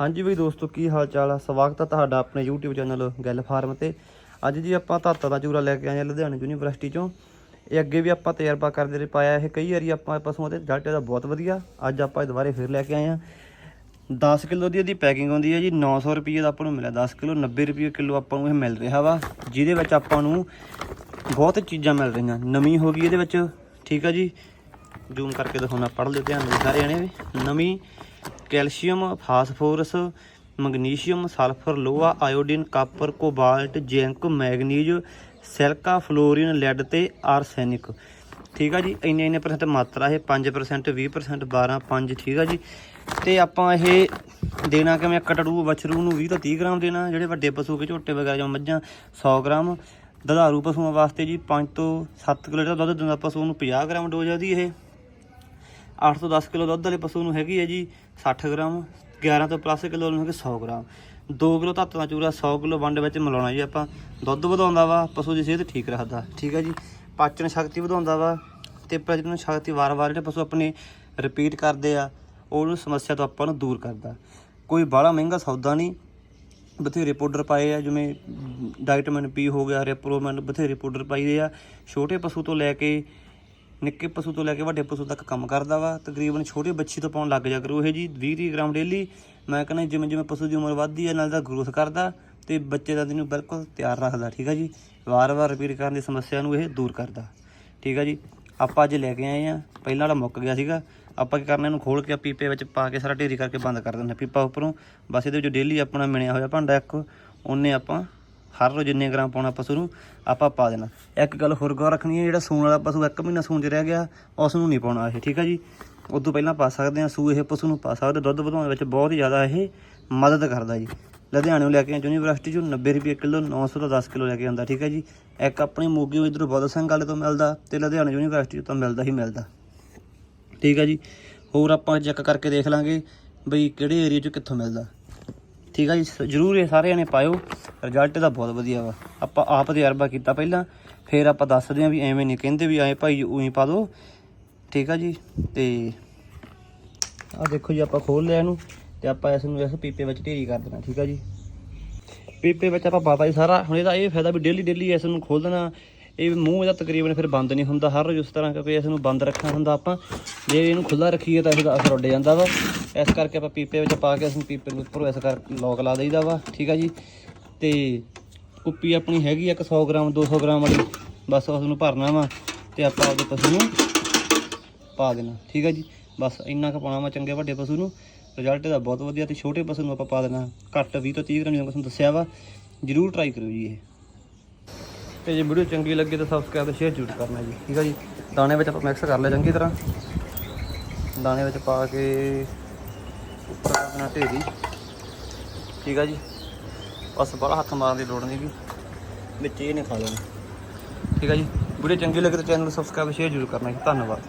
ਹਾਂਜੀ ਬਈ ਦੋਸਤੋ, ਕੀ ਹਾਲ ਚਾਲ ਆ? ਸਵਾਗਤ ਆ ਤੁਹਾਡਾ ਆਪਣੇ YouTube ਚੈਨਲ ਗੱਲ ਫਾਰਮ ਤੇ। ਅੱਜ ਜੀ ਆਪਾਂ ਧਾਤਾ ਦਾ ਚੂਰਾ ਲੈ ਕੇ ਆਏ ਆ ਲੁਧਿਆਣਾ ਯੂਨੀਵਰਸਿਟੀ ਚੋਂ। ਇਹ ਅੱਗੇ ਵੀ ਆਪਾਂ ਤਜਰਬਾ ਕਰਦੇ ਰਹੇ ਪਾਇਆ ਇਹ। ਕਈ ਵਾਰੀ ਆਪਾਂ ਪਸ਼ੂਆਂ ਤੇ ਰਿਜ਼ਲਟ ਇਹਦਾ ਬਹੁਤ ਵਧੀਆ। ਅੱਜ ਆਪਾਂ ਇਹ ਦੁਬਾਰੇ ਫਿਰ ਲੈ ਕੇ ਆਏ ਆ। 10 ਕਿਲੋ ਦੀ ਇਹਦੀ ਪੈਕਿੰਗ ਆਉਂਦੀ ਹੈ ਜੀ 900 ਰੁਪਏ ਦਾ ਆਪਾਂ ਨੂੰ ਮਿਲਿਆ 10 ਕਿਲੋ 90 ਰੁਪਏ ਕਿਲੋ ਆਪਾਂ ਨੂੰ ਇਹ ਮਿਲ ਰਿਹਾ ਵਾ, ਜਿਹਦੇ ਵਿੱਚ ਆਪਾਂ ਨੂੰ ਬਹੁਤ ਚੀਜ਼ਾਂ ਮਿਲ ਰਹੀਆਂ। ਨਵੀਂ ਹੋ ਗਈ ਇਹਦੇ ਵਿੱਚ, ਠੀਕ ਆ ਜੀ। ਜ਼ੂਮ ਕਰਕੇ ਦਿਖਾਉਣਾ ਪੜ੍ਹ ਲਿਓ ਧਿਆਨ ਨਾਲ ਸਾਰੇ ਜਣੇ ਵੀ ਨਵੀਂ ਕੈਲਸ਼ੀਅਮ, ਫਾਸਫੋਰਸ, ਮੈਗਨੀਸ਼ੀਅਮ, ਸਲਫਰ, ਲੋਹਾ, iodine, copper, cobalt, zinc, manganese silica fluorine lead ਤੇ ਆਰਸੈਨਿਕ। ਠੀਕ ਆ ਜੀ? ਇੰਨੇ ਇੰਨੇ ਪਰਸੈਂਟ ਮਾਤਰਾ ਇਹ 5% 20% 12 5 ਠੀਕ ਆ ਜੀ? ਤੇ ਆਪਾਂ ਇਹ ਦੇਣਾ ਕਿਵੇਂ? ਕਟੜੂ, ਵਛਰੂ ਨੂੰ 20 ਤੋਂ 30 ਗ੍ਰਾਮ ਦੇਣਾ, ਜਿਹੜੇ ਵੱਡੇ ਪਸ਼ੂ ਕੇ ਝੋਟੇ ਵਗੈਰਾ ਜਾਂ ਮੱਝਾਂ 100 ਗ੍ਰਾਮ। ਦੁਧਾਰੂ ਪਸ਼ੂਆਂ ਵਾਸਤੇ ਜੀ 5 ਤੋਂ 7 ਕਿਲੋ ਦਾ ਦੁੱਧ ਦਿੰਦਾ ਪਸ਼ੂ ਨੂੰ 50 ਗ੍ਰਾਮ ਡੋਜ਼ ਆ ਦੀ ਇਹ। 8 ਤੋਂ 10 ਕਿਲੋ ਦੁੱਧ ਵਾਲੇ ਪਸ਼ੂ ਨੂੰ ਹੈਗੀ ਹੈ ਜੀ 60 ਗ੍ਰਾਮ 11 ਤੋਂ ਪਲੱਸ ਕਿਲੋ ਨੂੰ ਹੈਗੇ 100 ਗ੍ਰਾਮ। 2 ਕਿਲੋ ਧਾਤ ਦਾ ਚੂਰਾ 100 ਕਿਲੋ ਵੰਡ ਵਿੱਚ ਮਿਲਾਉਣਾ ਜੀ ਆਪਾਂ। ਦੁੱਧ ਵਧਾਉਂਦਾ ਵਾ, ਪਸ਼ੂ ਦੀ ਸਿਹਤ ਠੀਕ ਰੱਖਦਾ। ਠੀਕ ਹੈ ਜੀ। ਪਾਚਨ ਸ਼ਕਤੀ ਵਧਾਉਂਦਾ ਵਾ ਤੇ ਪ੍ਰਜਨਨ ਸ਼ਕਤੀ ਵਾਰ-ਵਾਰ ਜਿਹੜੇ ਪਸ਼ੂ ਆਪਣੇ ਰਿਪੀਟ ਕਰਦੇ ਆ, ਉਹਨੂੰ ਸਮੱਸਿਆ ਤੋਂ ਆਪਾਂ ਨੂੰ ਦੂਰ ਕਰਦਾ। ਕੋਈ ਬਾਹਲਾ ਮਹਿੰਗਾ ਸੌਦਾ ਨਹੀਂ। ਬਥੇਰੇ ਪਾਊਡਰ ਪਾਏ ਆ, ਜਿਵੇਂ ਡਾਈਟਮੈਨ ਪੀ ਹੋ ਗਿਆ, ਰੈਪਰੋਮੈਨ ਬਥੇਰੇ ਪਾਊਡਰ ਪਾਈਦੇ ਆ। ਛੋਟੇ ਪਸ਼ੂ ਤੋਂ ਲੈ ਕੇ ਨਿੱਕੇ ਪਸ਼ੂ ਤੋਂ ਲੈ ਕੇ ਵੱਡੇ ਪਸ਼ੂ ਤੱਕ ਕੰਮ ਕਰਦਾ ਵਾ। ਤਕਰੀਬਨ ਛੋਟੇ ਬੱਚੀ ਤੋਂ ਪਾਉਣ ਲੱਗ ਜਾ ਕਰੋ ਇਹ ਜੀ 20 30 ਗ੍ਰਾਮ ਡੇਲੀ। ਮੈਂ ਕਹਿੰਦਾ ਜਿਵੇਂ ਜਿਵੇਂ ਪਸ਼ੂ ਦੀ ਉਮਰ ਵੱਧਦੀ ਹੈ ਨਾਲ ਦਾ ਗਰੋਥ ਕਰਦਾ ਤੇ ਬੱਚੇ ਦਾ ਦਿਨ ਬਿਲਕੁਲ ਤਿਆਰ ਰੱਖਦਾ, ਠੀਕ ਹੈ ਜੀ? ਵਾਰ-ਵਾਰ ਰਿਪੀਟ ਕਰਨ ਦੀ ਸਮੱਸਿਆ ਨੂੰ ਇਹ ਦੂਰ ਕਰਦਾ, ਠੀਕ ਹੈ ਜੀ? ਆਪਾਂ ਅੱਜ ਲੈ ਕੇ ਆਏ ਆ, ਪਹਿਲਾਂ ਵਾਲਾ ਮੁੱਕ ਗਿਆ ਸੀਗਾ। ਆਪਾਂ ਕੀ ਕਰਨਾ, ਇਹਨੂੰ ਖੋਲ ਕੇ ਪੀਪੇ ਵਿੱਚ ਪਾ ਕੇ ਸਾਰਾ ਢੇਰੀ ਕਰਕੇ ਬੰਦ ਕਰ ਦਿੰਦੇ ਪੀਪਾ ਉੱਪਰੋਂ। ਬਸ ਇਹਦੇ ਵਿੱਚ ਡੇਲੀ ਆਪਣਾ ਮਿਣਿਆ ਹੋਇਆ ਭਾਂਡਾ ਇੱਕ, ਉਹਨੇ ਆਪਾਂ ਹਰ ਰੋਜ਼ ਜਿੰਨੇ ਗ੍ਰਾਮ ਪਾਉਣਾ ਪਸ਼ੂ ਨੂੰ ਆਪਾਂ ਪਾ ਦੇਣਾ। ਇੱਕ ਗੱਲ ਹੋਰ ਗੌਰ ਰੱਖਣੀ ਹੈ, ਜਿਹੜਾ ਸੂਣ ਵਾਲਾ ਪਸ਼ੂ ਇੱਕ ਮਹੀਨਾ ਸੂਣ 'ਚ ਰਹਿ ਗਿਆ, ਉਸ ਨੂੰ ਨਹੀਂ ਪਾਉਣਾ ਇਹ, ਠੀਕ ਹੈ ਜੀ? ਉਦੋਂ ਪਹਿਲਾਂ ਪਾ ਸਕਦੇ ਆ ਸੂ ਇਹ ਪਸ਼ੂ ਨੂੰ ਪਾ ਸਕਦੇ, ਦੁੱਧ ਵਧਾਉਣ ਵਿੱਚ ਬਹੁਤ ਹੀ ਜ਼ਿਆਦਾ ਇਹ ਮਦਦ ਕਰਦਾ ਜੀ। ਲੁਧਿਆਣੇੋਂ ਲੈ ਕੇ ਯੂਨੀਵਰਸਿਟੀ ਚੋਂ 90 ਰੁਪਏ ਕਿਲੋ 900 ਤੋਂ 10 ਕਿਲੋ ਲੈ ਕੇ ਆਉਂਦਾ, ਠੀਕ ਹੈ ਜੀ? ਇੱਕ ਆਪਣੀ ਮੋਗੀ ਇਧਰੋਂ ਬੋਧ ਸਿੰਘ ਵਾਲੇ ਤੋਂ ਮਿਲਦਾ ਤੇ ਲੁਧਿਆਣਾ ਯੂਨੀਵਰਸਿਟੀ ਤੋਂ ਮਿਲਦਾ ਹੀ ਮਿਲਦਾ। ਠੀਕ ਹੈ ਜੀ? ਹੋਰ ਆਪਾਂ ਚੈੱਕ ਕਰਕੇ ਦੇਖ ਲਾਂਗੇ ਬਈ ਕਿਹੜੇ ਏਰੀਆ 'ਚ ਕਿੱਥੋਂ ਮਿਲਦਾ। ਠੀਕ ਆ ਜੀ, ਸ- ਜ਼ਰੂਰ ਇਹ ਸਾਰਿਆਂ ਨੇ ਪਾਇਓ। ਰਿਜ਼ਲਟ ਇਹਦਾ ਬਹੁਤ ਵਧੀਆ ਵਾ। ਆਪਾਂ ਆਪ ਤਜਰਬਾ ਕੀਤਾ ਪਹਿਲਾਂ, ਫਿਰ ਆਪਾਂ ਦੱਸਦੇ ਆਂ ਵੀ ਐਵੇਂ ਨਹੀਂ ਕਹਿੰਦੇ ਵੀ ਐਂ ਭਾਈ ਉਹੀ ਪਾ ਦਿਓ ਠੀਕ ਆ ਜੀ, ਤੇ ਆ ਦੇਖੋ ਜੀ, ਆਪਾਂ ਖੋਲ ਲਿਆ ਇਹਨੂੰ, ਤੇ ਆਪਾਂ ਇਸ ਨੂੰ ਇਸ ਪੀਪੇ ਵਿੱਚ ਢੇਰੀ ਕਰ ਦੇਣਾ, ਠੀਕ ਆ ਜੀ। ਪੀਪੇ ਵਿੱਚ ਆਪਾਂ ਪਾਤਾ ਜੀ ਸਾਰਾ। ਹੁਣ ਇਹਦਾ ਇਹ ਫਾਇਦਾ ਵੀ ਡੇਲੀ ਡੇਲੀ ਇਸ ਨੂੰ ਖੋਲ ਦੇਣਾ। ਇਹ ਮੂੰਹ ਇਹਦਾ ਤਕਰੀਬਨ ਫਿਰ ਬੰਦ ਨਹੀਂ ਹੁੰਦਾ, ਹਰ ਰੋਜ਼ ਉਸ ਤਰ੍ਹਾਂ ਕਿਉਂਕਿ ਇਸ ਨੂੰ ਬੰਦ ਰੱਖਣਾ ਹੁੰਦਾ ਆਪਾਂ। ਜੇ ਇਹਨੂੰ ਖੁੱਲਾ ਰੱਖੀਏ ਤਾਂ ਇਹਦਾ ਅਸਰ ਉੱਡ ਜਾਂਦਾ ਵਾ। ਇਸ ਕਰਕੇ ਆਪਾਂ ਪੀਪੇ ਵਿੱਚ ਪਾ ਕੇ ਇਸ ਪੀਪੇ ਨੂੰ ਉੱਪਰੋਂ ਇਸ ਕਰ ਲੋਕ ਲਾ ਦੇਈਦਾ ਵਾ, ਠੀਕ ਆ ਜੀ? ਤੇ ਕੁੱਪੀ ਆਪਣੀ ਹੈਗੀ ਆ ਇੱਕ 100 ਗ੍ਰਾਮ 200 ਗ੍ਰਾਮ ਵਾਲੀ, ਬਸ ਉਸ ਨੂੰ ਭਰਨਾ ਵਾ ਤੇ ਆਪਾਂ ਉਹਦੇ ਪਸ਼ੂ ਨੂੰ ਪਾ ਦੇਣਾ, ਠੀਕ ਆ ਜੀ? ਬਸ ਇੰਨਾ ਕੁ ਪਾਉਣਾ ਵਾ ਚੰਗੇ ਵੱਡੇ ਪਸ਼ੂ ਨੂੰ। ਰਿਜ਼ਲਟ ਇਹਦਾ ਬਹੁਤ ਵਧੀਆ ਤੇ ਛੋਟੇ ਪਸ਼ੂ ਨੂੰ ਆਪਾਂ ਪਾ ਦੇਣਾ, ਘੱਟ 20 ਤੋਂ 30 ਗ੍ਰਾਮ ਜਿਵੇਂ ਤੁਹਾਨੂੰ ਦੱਸਿਆ ਵਾ, ਜਰੂਰ ਟਰਾਈ ਕਰਿਓ ਜੀ ਇਹ। ਤੇ ਜੇ ਵੀਡੀਓ ਚੰਗੀ ਲੱਗੇ ਤਾਂ ਸਬਸਕ੍ਰਾਈਬ ਤੇ ਸ਼ੇਅਰ ਜ਼ਰੂਰ ਕਰਨਾ ਜੀ, ਠੀਕ ਆ ਜੀ? ਦਾਣੇ ਵਿੱਚ ਆਪਾਂ ਮਿਕਸ ਕਰ ਲਿਆ ਚੰਗੀ ਤਰ੍ਹਾਂ। ਦਾਣੇ ਵਿੱਚ ਪਾ ਕੇ ਉੱਪਰ ਕਰ ਢੇਰੀ। ਠੀਕ ਆ ਜੀ। ਬਸ ਬੜਾ ਹੱਥ ਮਾਰਨ ਦੀ ਲੋੜ ਨਹੀਂ ਗੀ। ਵਿੱਚ ਇਹ ਨਹੀਂ ਖਾ ਲੈਣਾ। ਠੀਕ ਆ ਜੀ। ਵੀਡੀਓ ਚੰਗੀ ਲੱਗੇ ਤਾਂ ਚੈਨਲ ਨੂੰ ਸਬਸਕ੍ਰਾਈਬ, ਸ਼ੇਅਰ ਜ਼ਰੂਰ ਕਰਨਾ ਜੀ। ਧੰਨਵਾਦ।